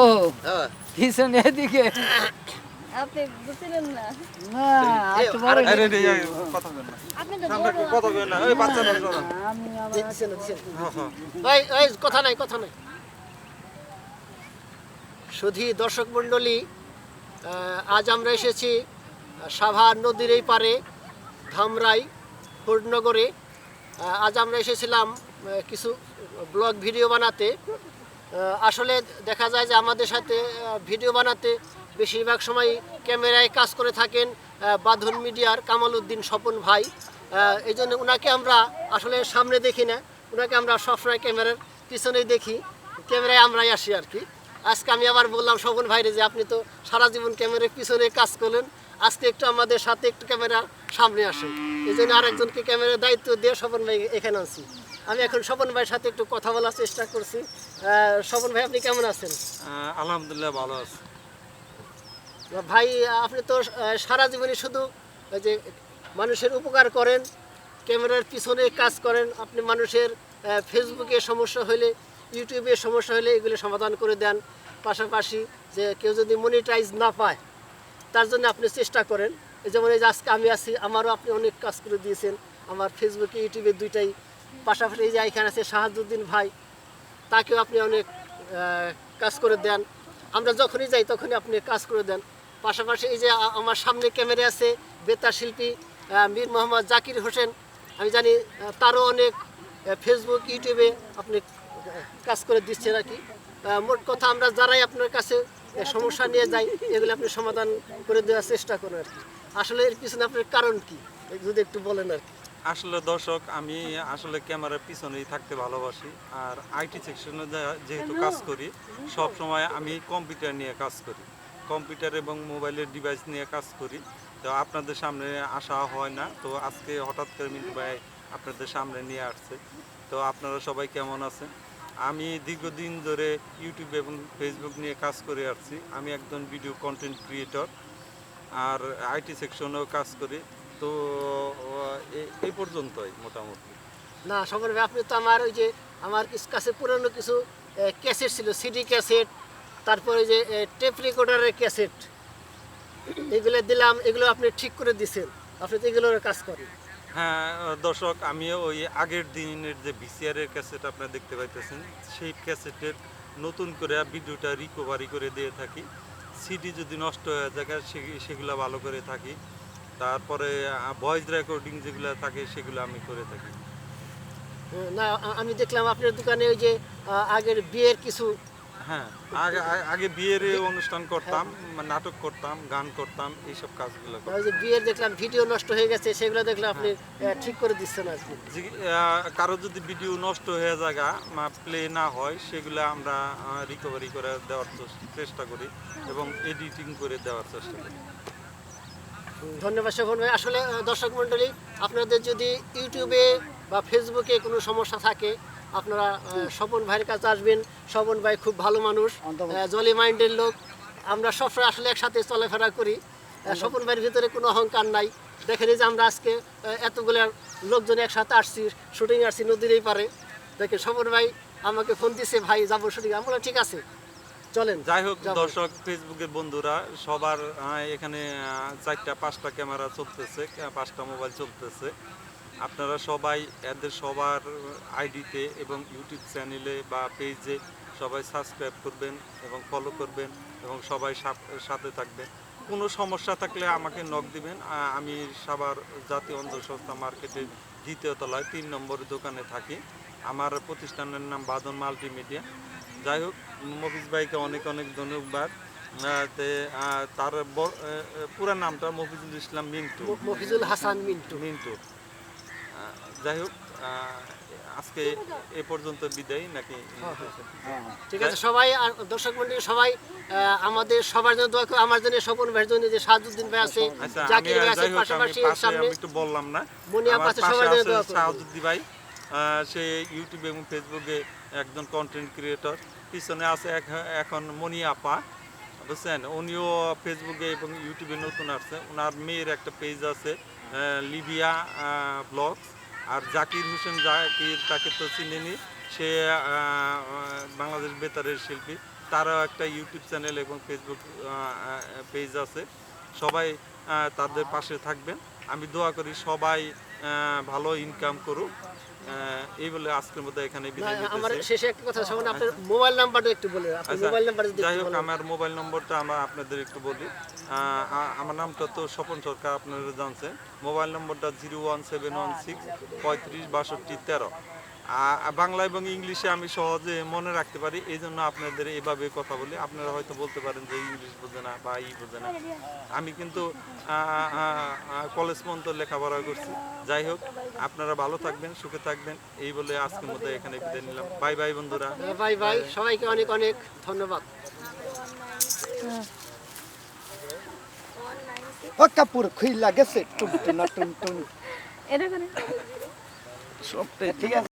ও হ্যাঁ। পিছনে এদিকে আপনি বুঝছিলেন না। না একটু বড় আরে, আরে রে, কথা বল না। আপনি তো কথা বল না। এই বাচ্চা মানুষ আমি আবার দিচ্ছেন, দিচ্ছেন। এই, এই, কথা নাই কথা নাই। শুধু দর্শক মণ্ডলী আজ আমরা এসেছি সাভার নদীর এই পারে ধামরাই ফোর্ডনগরে আজ আমরা এসেছিলাম কিছু ব্লগ ভিডিও বানাতে। আসলে দেখা যায় যে আমাদের সাথে ভিডিও বানাতে বেশিরভাগ সময় ক্যামেরায় কাজ করে থাকেন বাঁধন মিডিয়ার কামাল উদ্দিন স্বপন ভাই। এই জন্য ওনাকে আমরা আসলে সামনে দেখি না ওনাকে আমরা সবসময় ক্যামেরার পিছনেই দেখি, ক্যামেরায় আমরাই আসি আর কি। আজকে আমি আবার বললাম, স্বপন ভাইরে যে আপনি তো সারা জীবন ক্যামেরার পিছনে কাজ করলেন, আজকে একটু আমাদের সাথে একটু ক্যামেরা সামনে আসেন। এই জন্য আরেকজনকে ক্যামেরার দায়িত্ব দিয়ে স্বপন ভাই এখানে আনছি। আমি এখন স্বপন ভাইয়ের সাথে একটু কথা বলার চেষ্টা করছি। স্বপন ভাই আপনি কেমন আছেন? আলহামদুলিল্লাহ ভালো আছে। ভাই আপনি তো সারা জীবনে শুধু ওই যে মানুষের উপকার করেন ক্যামেরার পিছনে কাজ করেন আপনি মানুষের ফেসবুকে সমস্যা হলে ইউটিউবে সমস্যা হলে এগুলো সমাধান করে দেন। পাশাপাশি যে কেউ যদি মনিটাইজ না পায় তার জন্য আপনি চেষ্টা করেন। এই যেমন এই যে আজকে আমি আছি আমারও আপনি অনেক কাজ করে দিয়েছেন। আমার ফেসবুকে ইউটিউবে দুইটাই পাশাপাশি এই যে এখানে আছে শাহাদুদ্দিন ভাই, তাকেও আপনি অনেক কাজ করে দেন। আমরা যখনই যাই তখনই আপনি কাজ করে দেন। পাশাপাশি এই যে আমার সামনে ক্যামেরা আছে বেতার শিল্পী মীর মোহাম্মদ জাকির হোসেন। আমি জানি তারও অনেক ফেসবুক ইউটিউবে আপনি কাজ করে দিচ্ছেন আর কি। মোট কথা আমরা যারাই আপনার কাছে সমস্যা নিয়ে যাই, এগুলো আপনি সমাধান করে দেওয়ার চেষ্টা করেন আর কি। আসলে এর পিছনে আপনার কারণ কি? যদি একটু বলেন আর কি। আসলে দর্শক আমি আসলে ক্যামেরার পিছনেই থাকতে ভালোবাসি। আর আইটি সেকশনে যেহেতু কাজ করি সব সময় আমি কম্পিউটার নিয়ে কাজ করি। কম্পিউটার এবং মোবাইলের ডিভাইস নিয়ে কাজ করি। তো আপনাদের সামনে আসা হয় না। তো আজকে হঠাৎ করে মিন্টু ভাই আপনাদের সামনে নিয়ে আসছে। তো আপনারা সবাই কেমন আছেন? আমি দীর্ঘদিন ধরে ইউটিউব এবং ফেসবুক নিয়ে কাজ করে আসছি। আমি একজন ভিডিও কন্টেন্ট ক্রিয়েটর আর আইটি সেকশনেও কাজ করি। তো এই পর্যন্তই মোটামুটি। না ভাই, আপনি তো আমার ওই যে আমার কাছে পুরনো কিছু ক্যাসেট ছিল সিডি ক্যাসেট তারপরে যে টেপ রেকর্ডারের ক্যাসেট। এগুলো দিলাম এগুলো আপনি ঠিক করে দিছেন। আপনি তো এগুলোর কাজ করেন। হ্যাঁ দর্শক আমি ওই আগের দিনের যে ভিসিআর এর ক্যাসেট আপনারা দেখতে পাইতেছেন সেই ক্যাসেটের নতুন করে ভিডিওটা রিকভারি করে দিয়ে থাকি। সিডি যদি নষ্ট হয়ে যায় সেগুলো ভালো করে থাকি। তারপরে ভয়েস রেকর্ডিং যেগুলো থাকে সেগুলো আমি করে থাকি। না আমি দেখলাম আপনার দোকানে ওই যে আগের বিয়ের কিছু হ্যাঁ আগে আগে- বিয়ের অনুষ্ঠান করতাম নাটক করতাম গান করতাম এইসব কাজগুলো ওই যে বিয়ের দেখলাম ভিডিও নষ্ট হয়ে গেছে সেগুলো দেখলাম আপনি ঠিক করে দিচ্ছেন আর কি আহ, কারও যদি ভিডিও নষ্ট হয়ে জায়গা প্লে না হয় সেগুলো আমরা রিকভারি করে দেওয়ার চেষ্টা করি এবং এডিটিং করে দেওয়ার চেষ্টা করি। ধন্যবাদ শোভন ভাই। আসলে দর্শক মণ্ডলী আপনাদের যদি ইউটিউবে বা ফেসবুকে কোনো সমস্যা থাকে আপনারা স্বপন ভাইয়ের কাছে আসবেন। স্বপন ভাই খুব ভালো মানুষ জলি মাইন্ডের লোক। আমরা সবসময় আসলে একসাথে চলাফেরা করি। স্বপন ভাইয়ের ভিতরে কোনো অহংকার নাই। দেখেন যে আমরা আজকে এতগুলো লোকজন একসাথে আসছি শুটিং আসছি নদীর এই পারে। দেখেন স্বপন ভাই আমাকে ফোন দিছে ভাই যাব শুটিং আমি বললাম ঠিক আছে। চলেন যাই হোক। দর্শক ফেসবুকের বন্ধুরা সবার এখানে চারটা পাঁচটা ক্যামেরা চলতেছে পাঁচটা মোবাইল চলতেছে। আপনারা সবাই এদের সবার আইডিতে এবং ইউটিউব চ্যানেলে বা পেজে সবাই সাবস্ক্রাইব করবেন এবং ফলো করবেন এবং সবাই সাথে থাকবেন। কোনো সমস্যা থাকলে আমাকে নক দিবেন। আমি সাভার জাতীয় অন্ধসংস্থা মার্কেটের দ্বিতীয় তলায় তিন নম্বর দোকানে থাকি। আমার প্রতিষ্ঠানের নাম বাদন মাল্টিমিডিয়া। যাই হোক মফিজ ভাইকে অনেক অনেক ধন্যবাদ। তার পুরা নামটা মফিজুল ইসলাম মিন্টু। মফিজুল হাসান মিন্টু। মিন্টু। যাই হোক আজকে এ পর্যন্ত বিদায় নাকি? ঠিক আছে সবাই দর্শক মন্ডলী সবাই আহ, আমাদের সবার জন্য দোয়া করে আমার জন্য স্বপন ভাইয়ের জন্য যে সাজুদ্দিন ভাই আছে আচ্ছা আমি জাকির ভাই আছে পাশাপাশি সামনে আমি একটু বললাম না। মনিয়া পাশে সবার জন্য দোয়া করবেন। শাহাদুদ্দি ভাই সে ইউটিউবে এবং ফেসবুকে একজন কন্টেন্ট ক্রিয়েটর পিছনে আছে এখন মনি আপা, বুঝছেন? উনিও ফেসবুকে এবং ইউটিউবে নতুন আসছে। ওনার মেয়ের একটা পেজ আছে লিবিয়া ব্লগস আর জাকির হোসেন জাকির তাকে তো চিনেনি। সে বাংলাদেশ বেতারের শিল্পী। তারও একটা ইউটিউব চ্যানেল এবং ফেসবুক পেজ আছে। সবাই তাদের পাশে থাকবেন। আমি দোয়া করি সবাই ভালো ইনকাম করুক। এই বলে আজকের মধ্যে এখানে আমার শেষে একটা কথা শুনুন আপনার মোবাইল নাম্বারটা একটু বলে আপনার আচ্ছা, মোবাইল নাম্বার যদি যাই হোক আমার মোবাইল নম্বরটা আমরা আপনাদের একটু বলি। আমার নামটা তো স্বপন সরকার আপনারা জানছেন। মোবাইল নম্বরটা zero one seven one six পঁয়ত্রিশ বাষট্টি তেরো। বাংলা এবং ইংলিশে আমি সহজে মনে রাখতে পারি এই জন্য আপনাদের এভাবে কথা বলি। আপনারা হয়তো বলতে পারেন যে ইংলিশ বোঝে না বা ই বোঝে না। আমি কিন্তু কলেজ পর্যন্ত লেখাপড়া করছি। যাই হোক আপনারা ভালো থাকবেন সুখে থাকবেন। এই বলে আজকের মধ্যে এখানে বিদায় নিলাম। বাই বাই বন্ধুরা। Bye bye. সবাইকে অনেক অনেক ধন্যবাদ। ও কাপড় খুইলা গেছে। টুন টুনা টুন টুন এটা করে সব ঠিক আছে।